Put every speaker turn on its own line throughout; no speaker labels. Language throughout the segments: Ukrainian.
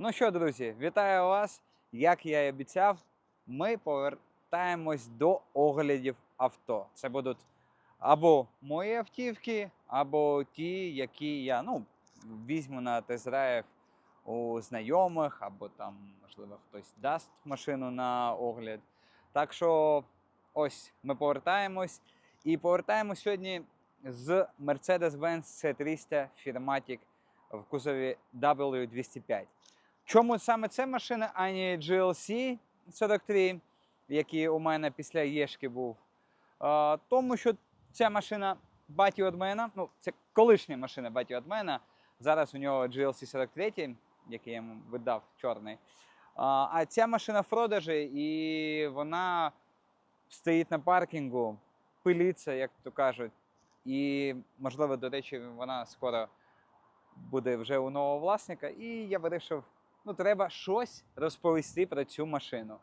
Ну що, друзі, вітаю вас. Як я і обіцяв, ми повертаємось до оглядів авто. Це будуть або мої автівки, або ті, які я ну, візьму на тест-драйв у знайомих, або там, можливо, хтось дасть машину на огляд. Так що ось ми повертаємось. І повертаємось сьогодні з Mercedes-Benz C300 Firmatic в кузові W205. Чому саме ця машина, а не GLC 43, який у мене після Єшки був? Тому що ця машина баті від мене, ну, це колишня машина баті від мене. Зараз у нього GLC 43, який я йому видав чорний. А, ця машина в продажі, і вона стоїть на паркінгу, пилиться, як то кажуть. І, можливо, до речі, вона скоро буде вже у нового власника. І я вирішив, ну, треба щось розповісти про цю машину.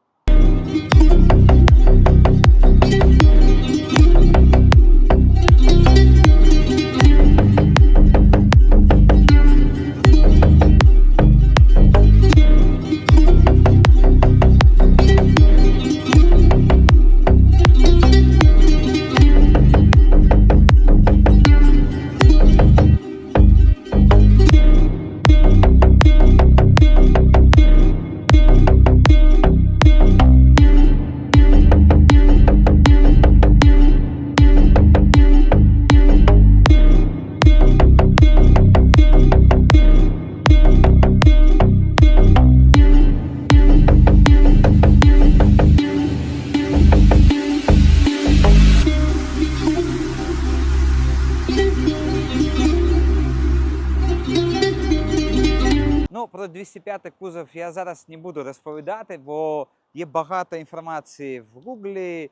Про 205 кузов я зараз не буду розповідати, бо є багато інформації в Гуглі,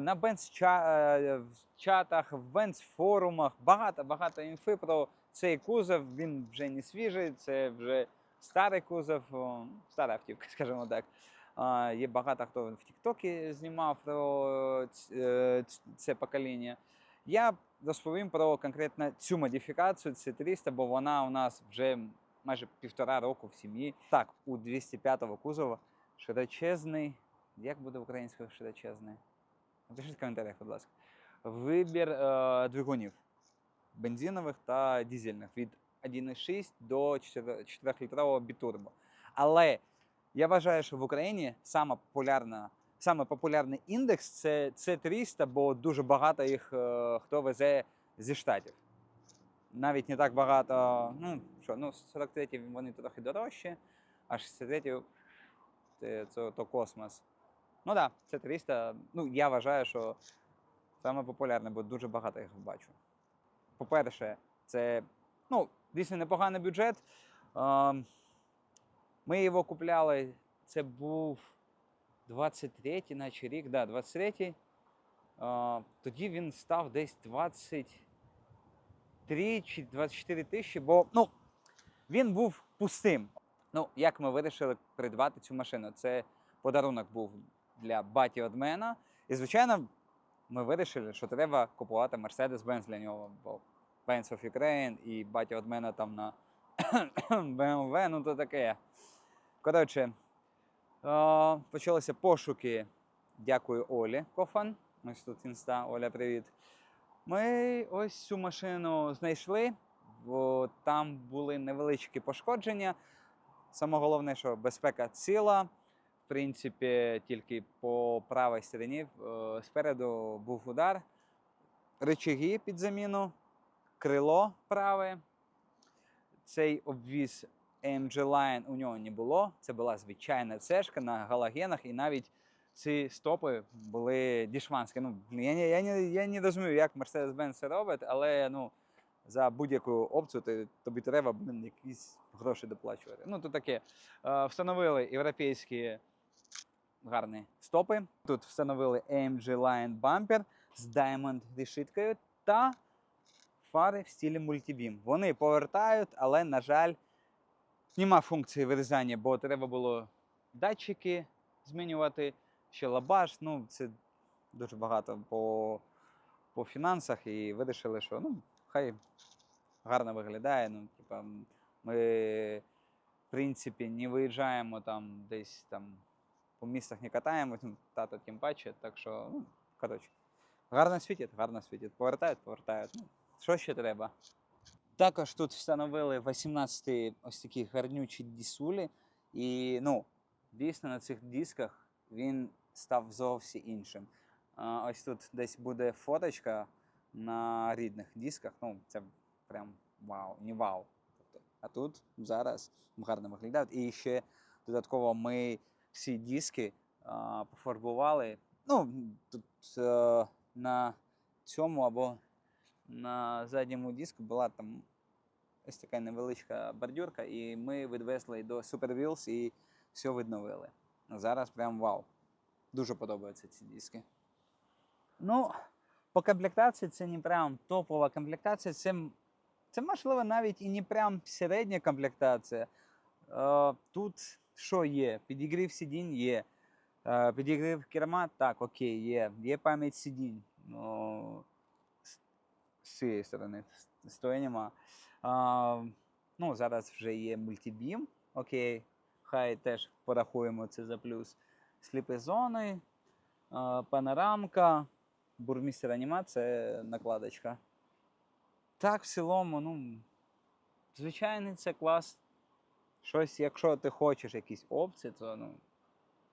на бенз-чатах, в чатах, в бенз-форумах. Багато багато інфи про цей кузов. Він вже не свіжий, це вже старий кузов, стара автівка, скажімо так. Є багато хто в Тіктокі знімав про е, це покоління. Я розповім про конкретно цю модифікацію, це 300, бо вона у нас вже майже півтора року в сім'ї. Так, у 205-го кузова широчезний. Як буде українською широчезний? Напишіть в коментарях, будь ласка. Вибір е, двигунів бензинових та дизельних від 1,6 до 4-літрового бітурбо. Але я вважаю, що в Україні сама популярна, саме популярний індекс це, це 300, бо дуже багато їх е, хто везе зі штатів навіть не так багато. Ну, що, ну, 43 вони трохи дорожчі, а 63 це, це то космос. Ну так, да, це 300. Ну, я вважаю, що саме популярне, бо дуже багато їх бачу. По-перше, це ну, дійсно непоганий бюджет. Ми його купляли, це був 23-й, наче рік, да, 23-й. Е, Тоді він став десь 20. 3 чи 24 тисячі, бо ну, він був пустим. Ну, як ми вирішили придбати цю машину? Це подарунок був для баті від мене. І, звичайно, ми вирішили, що треба купувати Mercedes-Benz для нього, бо Benz of Ukraine і батя від мене там на BMW, ну то таке. Коротше, почалися пошуки. Дякую Олі Кофан. Ось тут інста. Оля, привіт. Ми ось цю машину знайшли, бо там були невеличкі пошкодження. Саме головне, що безпека ціла. В принципі, тільки по правій стороні е, спереду був удар, рычаги під заміну, крило праве. Цей обвіз AMG Line у нього не було. Це була звичайна цешка на галогенах, і навіть ці стопи були дішманські. Ну, я, не, я, не, я не розумію, як Mercedes-Benz це робить, але ну, за будь-яку опцію ти, тобі треба блін, якісь гроші доплачувати. Ну, то таке. Е, встановили європейські гарні стопи. Тут встановили AMG Line Bumper з Diamond решіткою та фари в стилі мультибім. Вони повертають, але, на жаль, нема функції вирізання, бо треба було датчики змінювати ще лабаш. Ну, це дуже багато по, по фінансах, і вирішили, що ну, хай гарно виглядає. Ну, типа, ми принципі, не виїжджаємо там десь там по містах не катаємось, ну, тато тим паче, так що, ну, коротше. Гарно світить, гарно світить. Повертають, повертають. Ну, що ще треба? Також тут встановили 18 ось такі гарнючі дісулі. І ну, дійсно на цих дисках він став зовсім іншим. Ось тут десь буде фоточка на рідних дисках. Ну, це прям вау, не вау. Тобто, а тут зараз гарно виглядають. І ще додатково ми всі диски а, пофарбували. Ну, тут е, на цьому або на задньому диску була там ось така невеличка бордюрка, і ми відвезли до Super Wheels і все відновили. Зараз прям вау. Дуже подобаються ці диски. Ну, по комплектації це не прям топова комплектація, це, це можливо навіть і не прям середня комплектація. Е, тут що є? Підігрів сидінь є. Е, підігрів керма, так, окей, є. Є пам'ять сидінь. Ну, з- цієї сторони, з- з тої нема. А, ну, зараз вже є мультибім, окей. Хай теж порахуємо це за плюс. Сліпі зони, панорамка, бурмістер аніма це накладочка. Так, в цілому, ну, звичайний це клас. Щось, якщо ти хочеш якісь опції, то ну,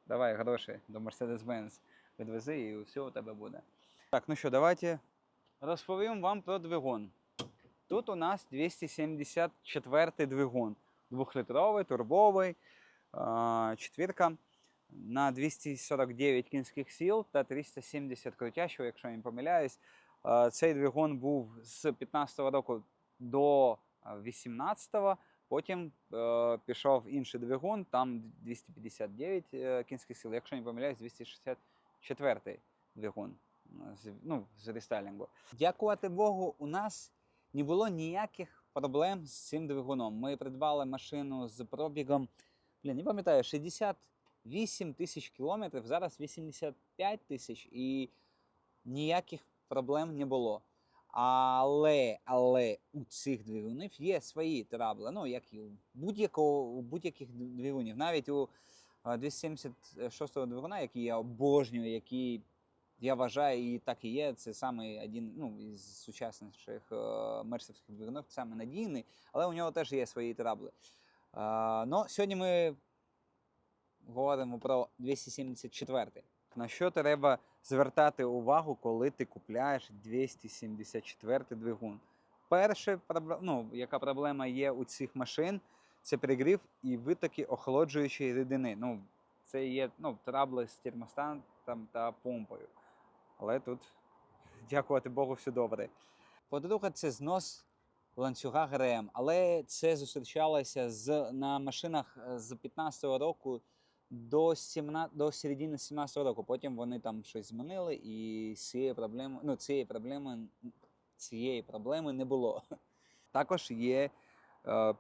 давай гроші до Mercedes-Benz відвези і все у тебе буде. Так, ну що, давайте розповім вам про двигун. Тут у нас 274 двигун. Двохлітровий, турбовий, а, четвірка на 249 кінських сил та 370 крутящого, якщо я не помиляюсь. Цей двигун був з 15 року до 18-го. Потім е, пішов інший двигун, там 259 е, кінських сил, якщо не помиляюсь, 264 двигун з, ну, з рестайлінгу. Дякувати Богу, у нас не було ніяких проблем з цим двигуном. Ми придбали машину з пробігом, блін, не пам'ятаю, 68 тисяч кілометрів, зараз 85 тисяч і ніяких проблем не було. Але, але у цих двигунів є свої трабли, ну, як і у будь-якого, будь-яких двигунів. Навіть у е, 276-го двигуна, який я обожнюю, який я вважаю, і так і є. Це саме один ну, із сучасніших е, мерсівських двигунів, саме надійний, але у нього теж є свої трабли. Е, ну, сьогодні ми говоримо про 274. На що треба звертати увагу, коли ти купляєш 274 двигун? Перша ну, яка проблема є у цих машин, це перегрів і витоки охолоджуючої рідини. Ну, це є ну, трабли з термостатом та помпою. Але тут, дякувати Богу, все добре. По-друге, це знос ланцюга ГРМ. Але це зустрічалося з, на машинах е, з 15-го року до, 17, до середини 17-го року. Потім вони там щось змінили, і цієї проблеми, ну, цієї проблеми, цієї проблеми не було. Також є е,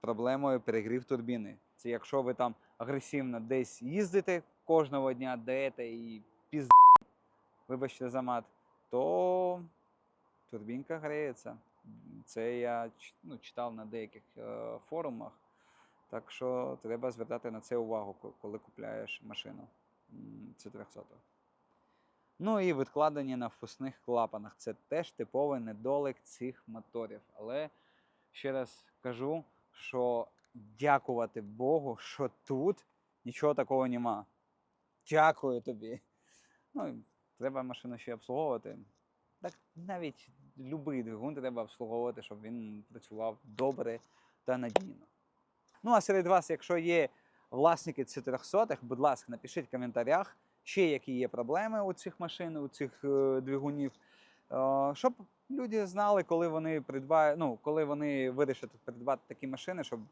проблемою перегрів турбіни. Це якщо ви там агресивно десь їздите кожного дня, даєте і пізд, вибачте за мат, то турбінка греється. Це я ну, читав на деяких е, форумах. Так що треба звертати на це увагу, коли купляєш машину м, c 300 Ну і відкладення на впускних клапанах. Це теж типовий недолик цих моторів. Але ще раз кажу, що дякувати Богу, що тут нічого такого нема. Дякую тобі. Ну, треба машину ще обслуговувати. Так навіть будь-який двигун треба обслуговувати, щоб він працював добре та надійно. Ну а серед вас, якщо є власники c 300 будь ласка, напишіть в коментарях, ще які є проблеми у цих машин, у цих е, двигунів, е, щоб люди знали, коли вони придбають, ну, коли вони вирішать придбати такі машини, щоб е,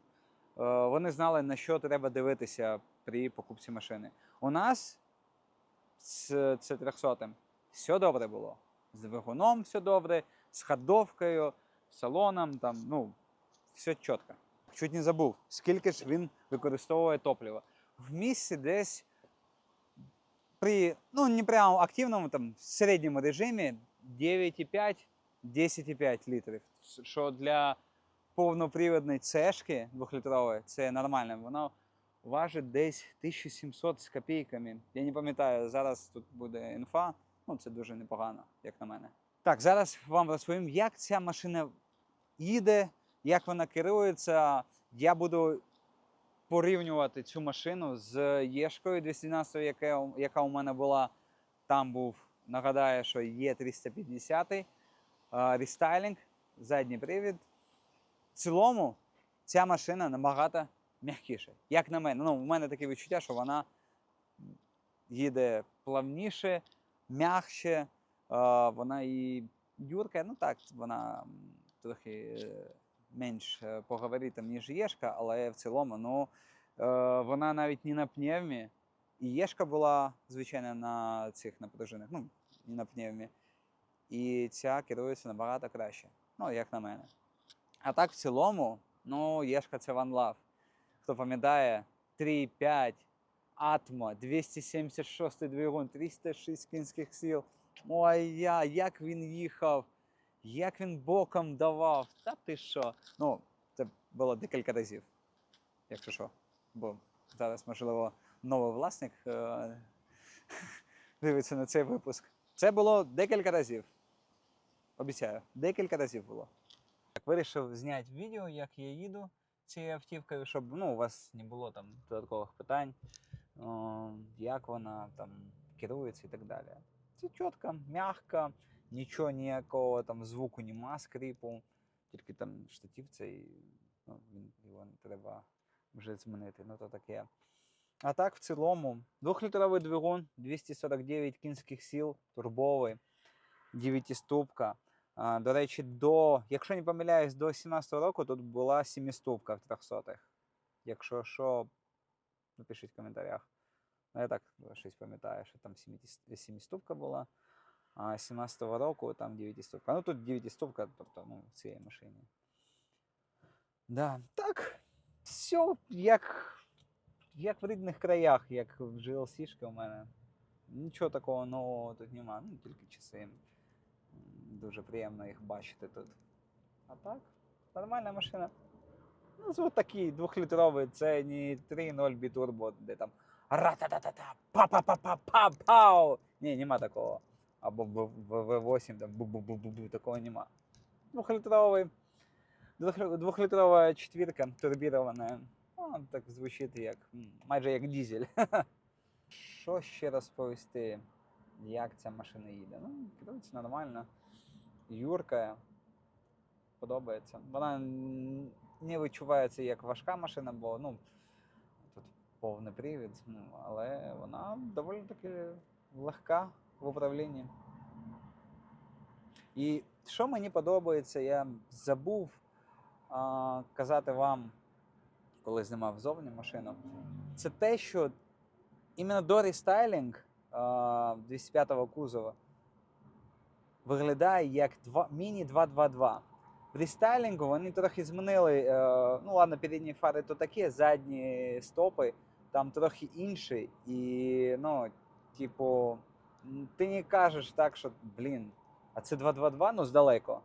вони знали, на що треба дивитися при покупці машини. У нас з c 300 все добре було. З двигуном все добре, з ходовкою, салоном, там, ну, все чітко. Чуть не забув, скільки ж він використовує топлива. В місці десь при ну, не прямо активному, там, середньому режимі 9,5-10,5 літрів. Що для повнопривідної цешки двохлітрової, це нормально. Воно важить десь 1700 з копійками. Я не пам'ятаю, зараз тут буде інфа. Ну, це дуже непогано, як на мене. Так, зараз вам розповім, як ця машина їде, як вона керується. Я буду порівнювати цю машину з Єшкою 212, яка, яка у мене була. Там був, нагадаю, що є 350 рестайлінг, задній привід. В цілому ця машина набагато м'якіша. Як на мене. Ну, у мене таке відчуття, що вона їде плавніше, м'якше. е, Вона і юрка, ну так, вона трохи е, менш е, поговоритим, ніж Єшка, але в цілому, ну, е, вона навіть не на пневмі. І Єшка була, звичайно, на цих на пружинах, ну, не на пневмі. І ця керується набагато краще. Ну, як на мене. А так, в цілому, ну, Єшка це One Love. Хто пам'ятає, 3,5, Атмо, 276 двигун, 306 кінських сил. Ой, я, як він їхав, як він боком давав. Та ти що? Ну, це було декілька разів, якщо що. Бо зараз, можливо, новий власник е- дивиться на цей випуск. Це було декілька разів. Обіцяю, декілька разів було. Так, вирішив зняти відео, як я їду цією автівкою, щоб ну, у вас не було там додаткових питань, о, як вона там керується і так далі. Це чітко, м'яко, нічого ніякого там звуку нема, скрипу, тільки там штатив цей, ну, він, його треба вже змінити, ну то таке. А так, в цілому, двохлітровий двигун, 249 кінських сил, турбовий, 9-ступка. До речі, до, якщо не помиляюсь, до 17-го року тут була 7-ступка в 300-х. Якщо що, напишіть в коментарях. Ну, я так щось пам'ятаю, що там 7-ступка була, 17-го року там 9-ступка. Ну тут 9-ступка, тобто ну, в цій машині. Да. Так, все як, як в рідних краях, як в GLC-шки у мене. Нічого такого нового тут нема, ну тільки часи. Дуже приємно їх бачити тут. А так, нормальна машина. Ну, звук такий двохлітровий, це не 3.0 бітурбо, де там ра-та-та-та-та, па-па-па-па-па-пау. Ні, нема такого. Або в V8 там бу-бу-бу-бу, такого нема. Двохлітровий. двохлі- Двохлітрова четвірка турбірована. Ну, так звучить як майже як дізель. Що ще розповісти? Як ця машина їде? Ну, керується нормально. Юрка подобається. Вона не відчувається як важка машина, бо ну, тут повний привід, ну, але вона доволі таки легка в управлінні. І що мені подобається, я забув а, казати вам, коли знімав зовні машину, це те, що іменно до рестайлінг 205-го кузова виглядає як міні 222. В рестайлінгу вони трохи змінили. Е, ну ладно, передні фари то такі, задні стопи там трохи інші. І, ну, типу, ти не кажеш так, що, блін, а це 222, ну здалеко.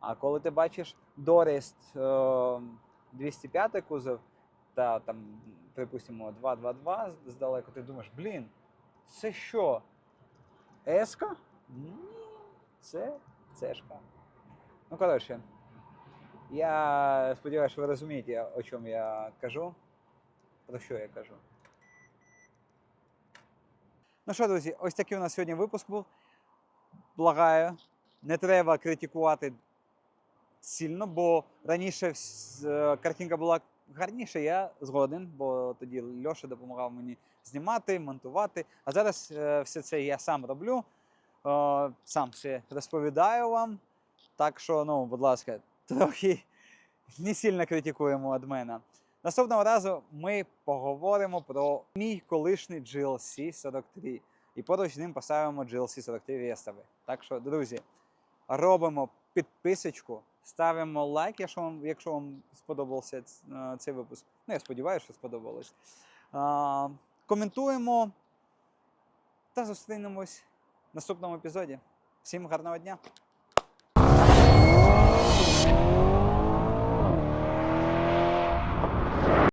А коли ти бачиш Дорест е, 205 кузов, та там, припустимо, 222 з- здалеку, ти думаєш, блін, це що? Еска? Ні, це цешка. Ну, коротше, я сподіваюся, що ви розумієте, о чому я кажу. Про що я кажу. Ну що, друзі, ось такий у нас сьогодні випуск був. Благаю, не треба критикувати сильно, бо раніше е, картинка була гарніша, я згоден, бо тоді Льоша допомагав мені знімати, монтувати. А зараз е, все це я сам роблю, е, сам все розповідаю вам. Так що, ну, будь ласка, трохи не сильно критикуємо від мене. Наступного разу ми поговоримо про мій колишній GLC 43. І поруч з ним поставимо GLC 43 Вестовий. Так що, друзі, робимо підписочку, ставимо лайк, якщо вам, якщо вам сподобався е, цей випуск. Ну, я сподіваюся, що сподобалось. А, коментуємо та зустрінемось в наступному епізоді. Всім гарного дня!